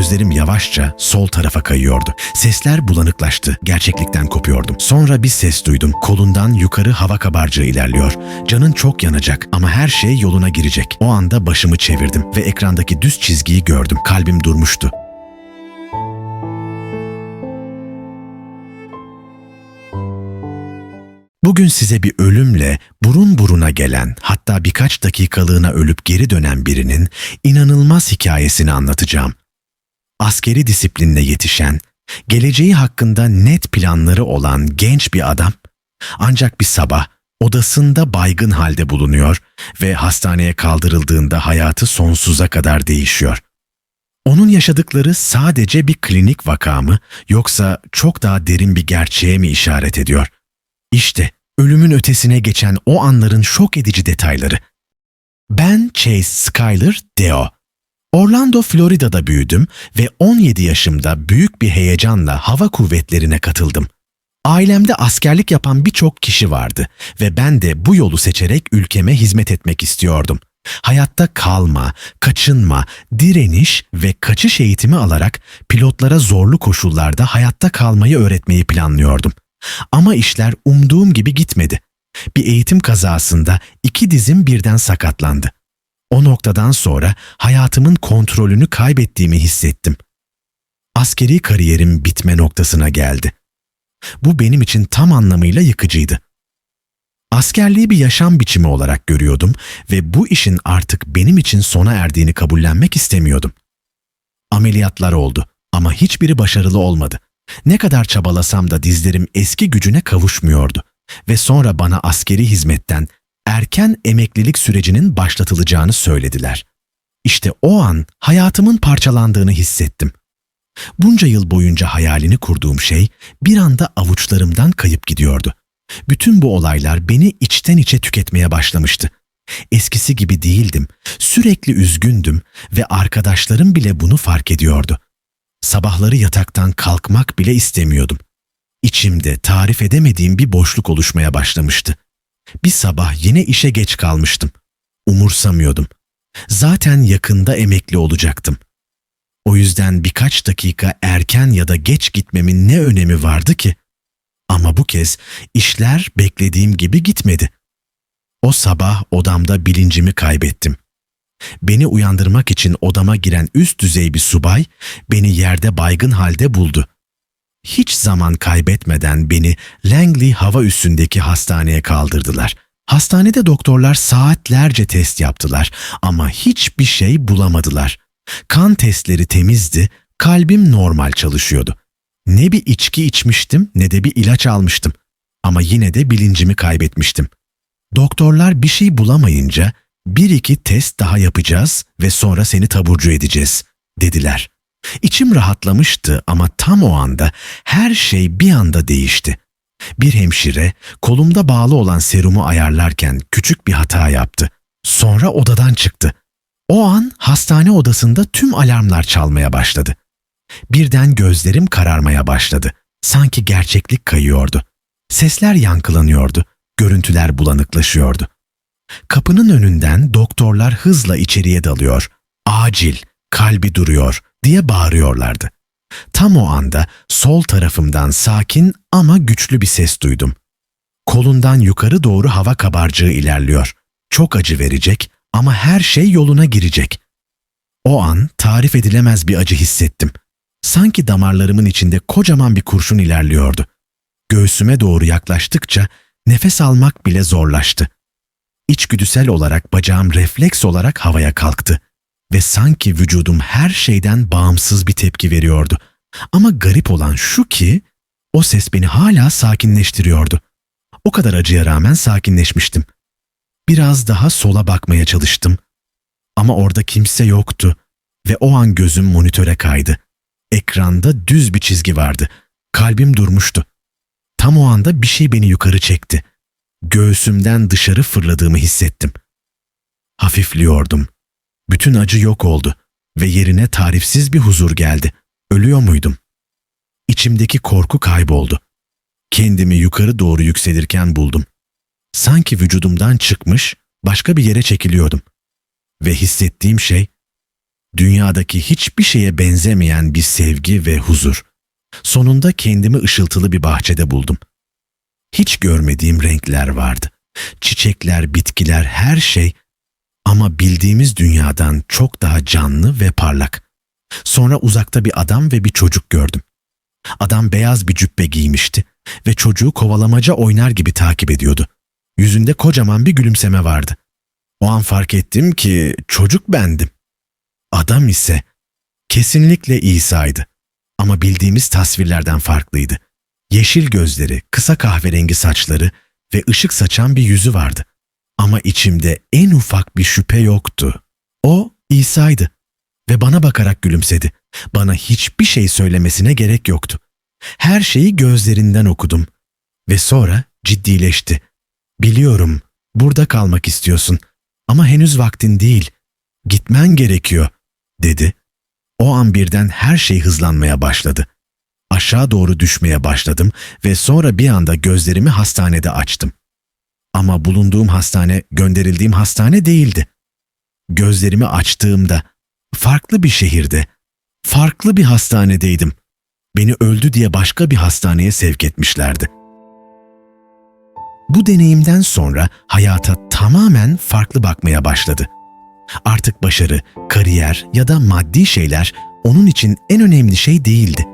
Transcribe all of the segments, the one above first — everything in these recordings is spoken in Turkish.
Gözlerim yavaşça sol tarafa kayıyordu. Sesler bulanıklaştı. Gerçeklikten kopuyordum. Sonra bir ses duydum. Kolundan yukarı hava kabarcığı ilerliyor. Canın çok yanacak ama her şey yoluna girecek. O anda başımı çevirdim ve ekrandaki düz çizgiyi gördüm. Kalbim durmuştu. Bugün size bir ölümle burun buruna gelen, hatta birkaç dakikalığına ölüp geri dönen birinin inanılmaz hikayesini anlatacağım. Askeri disiplinle yetişen, geleceği hakkında net planları olan genç bir adam, ancak bir sabah odasında baygın halde bulunuyor ve hastaneye kaldırıldığında hayatı sonsuza kadar değişiyor. Onun yaşadıkları sadece bir klinik vaka mı yoksa çok daha derin bir gerçeğe mi işaret ediyor? İşte ölümün ötesine geçen o anların şok edici detayları. Ben Chase Skyler Deo. Orlando, Florida'da büyüdüm ve 17 yaşımda büyük bir heyecanla hava kuvvetlerine katıldım. Ailemde askerlik yapan birçok kişi vardı ve ben de bu yolu seçerek ülkeme hizmet etmek istiyordum. Hayatta kalma, kaçınma, direniş ve kaçış eğitimi alarak pilotlara zorlu koşullarda hayatta kalmayı öğretmeyi planlıyordum. Ama işler umduğum gibi gitmedi. Bir eğitim kazasında iki dizim birden sakatlandı. O noktadan sonra hayatımın kontrolünü kaybettiğimi hissettim. Askeri kariyerim bitme noktasına geldi. Bu benim için tam anlamıyla yıkıcıydı. Askerliği bir yaşam biçimi olarak görüyordum ve bu işin artık benim için sona erdiğini kabullenmek istemiyordum. Ameliyatlar oldu ama hiçbiri başarılı olmadı. Ne kadar çabalasam da dizlerim eski gücüne kavuşmuyordu ve sonra bana askeri hizmetten erken emeklilik sürecinin başlatılacağını söylediler. İşte o an hayatımın parçalandığını hissettim. Bunca yıl boyunca hayalini kurduğum şey bir anda avuçlarımdan kayıp gidiyordu. Bütün bu olaylar beni içten içe tüketmeye başlamıştı. Eskisi gibi değildim, sürekli üzgündüm ve arkadaşlarım bile bunu fark ediyordu. Sabahları yataktan kalkmak bile istemiyordum. İçimde tarif edemediğim bir boşluk oluşmaya başlamıştı. Bir sabah yine işe geç kalmıştım. Umursamıyordum. Zaten yakında emekli olacaktım. O yüzden birkaç dakika erken ya da geç gitmemin ne önemi vardı ki? Ama bu kez işler beklediğim gibi gitmedi. O sabah odamda bilincimi kaybettim. Beni uyandırmak için odama giren üst düzey bir subay beni yerde baygın halde buldu. Hiç zaman kaybetmeden beni Langley hava üssündeki hastaneye kaldırdılar. Hastanede doktorlar saatlerce test yaptılar ama hiçbir şey bulamadılar. Kan testleri temizdi, kalbim normal çalışıyordu. Ne bir içki içmiştim ne de bir ilaç almıştım. Ama yine de bilincimi kaybetmiştim. Doktorlar bir şey bulamayınca bir iki test daha yapacağız ve sonra seni taburcu edeceğiz dediler. İçim rahatlamıştı ama tam o anda her şey bir anda değişti. Bir hemşire kolumda bağlı olan serumu ayarlarken küçük bir hata yaptı. Sonra odadan çıktı. O an hastane odasında tüm alarmlar çalmaya başladı. Birden gözlerim kararmaya başladı. Sanki gerçeklik kayıyordu. Sesler yankılanıyordu, görüntüler bulanıklaşıyordu. Kapının önünden doktorlar hızla içeriye dalıyor. Acil, kalbi duruyor diye bağırıyorlardı. Tam o anda sol tarafımdan sakin ama güçlü bir ses duydum. Kolundan yukarı doğru hava kabarcığı ilerliyor. Çok acı verecek ama her şey yoluna girecek. O an tarif edilemez bir acı hissettim. Sanki damarlarımın içinde kocaman bir kurşun ilerliyordu. Göğsüme doğru yaklaştıkça nefes almak bile zorlaştı. İçgüdüsel olarak bacağım refleks olarak havaya kalktı ve sanki vücudum her şeyden bağımsız bir tepki veriyordu. Ama garip olan şu ki o ses beni hala sakinleştiriyordu. O kadar acıya rağmen sakinleşmiştim. Biraz daha sola bakmaya çalıştım. Ama orada kimse yoktu ve o an gözüm monitöre kaydı. Ekranda düz bir çizgi vardı. Kalbim durmuştu. Tam o anda bir şey beni yukarı çekti. Göğsümden dışarı fırladığımı hissettim. Hafifliyordum. Bütün acı yok oldu ve yerine tarifsiz bir huzur geldi. Ölüyor muydum? İçimdeki korku kayboldu. Kendimi yukarı doğru yükselirken buldum. Sanki vücudumdan çıkmış, başka bir yere çekiliyordum. Ve hissettiğim şey, Dünyadaki hiçbir şeye benzemeyen bir sevgi ve huzur. Sonunda kendimi ışıltılı bir bahçede buldum. Hiç görmediğim renkler vardı. Çiçekler, bitkiler, her şey ama bildiğimiz dünyadan çok daha canlı ve parlak. Sonra uzakta bir adam ve bir çocuk gördüm. Adam beyaz bir cübbe giymişti ve çocuğu kovalamaca oynar gibi takip ediyordu. Yüzünde kocaman bir gülümseme vardı. O an fark ettim ki çocuk bendim. Adam ise kesinlikle İsa'ydı. Ama bildiğimiz tasvirlerden farklıydı. Yeşil gözleri, kısa kahverengi saçları ve ışık saçan bir yüzü vardı. Ama içimde en ufak bir şüphe yoktu. O İsa'ydı ve bana bakarak gülümsedi. Bana hiçbir şey söylemesine gerek yoktu. Her şeyi gözlerinden okudum ve sonra ciddileşti. Biliyorum, burada kalmak istiyorsun ama henüz vaktin değil. Gitmen gerekiyor, dedi. O an birden her şey hızlanmaya başladı. Aşağı doğru düşmeye başladım ve sonra bir anda gözlerimi hastanede açtım. Ama bulunduğum hastane gönderildiğim hastane değildi. Gözlerimi açtığımda farklı bir şehirde, farklı bir hastanedeydim. Beni öldü diye başka bir hastaneye sevk etmişlerdi. Bu deneyimden sonra hayata tamamen farklı bakmaya başladı. Artık başarı, kariyer ya da maddi şeyler onun için en önemli şey değildi.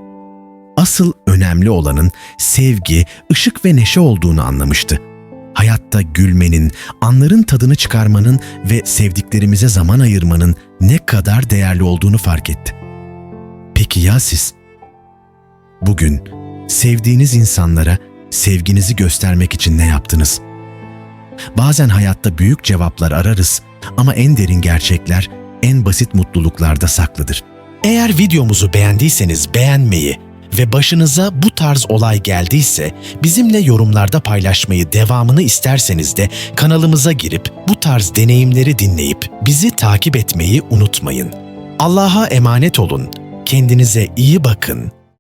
Asıl önemli olanın sevgi, ışık ve neşe olduğunu anlamıştı. Hayatta gülmenin, anların tadını çıkarmanın ve sevdiklerimize zaman ayırmanın ne kadar değerli olduğunu fark etti. Peki ya siz? Bugün sevdiğiniz insanlara sevginizi göstermek için ne yaptınız? Bazen hayatta büyük cevaplar ararız ama en derin gerçekler en basit mutluluklarda saklıdır. Eğer videomuzu beğendiyseniz beğenmeyi ve başınıza bu tarz olay geldiyse bizimle yorumlarda paylaşmayı devamını isterseniz de kanalımıza girip bu tarz deneyimleri dinleyip bizi takip etmeyi unutmayın. Allah'a emanet olun. Kendinize iyi bakın.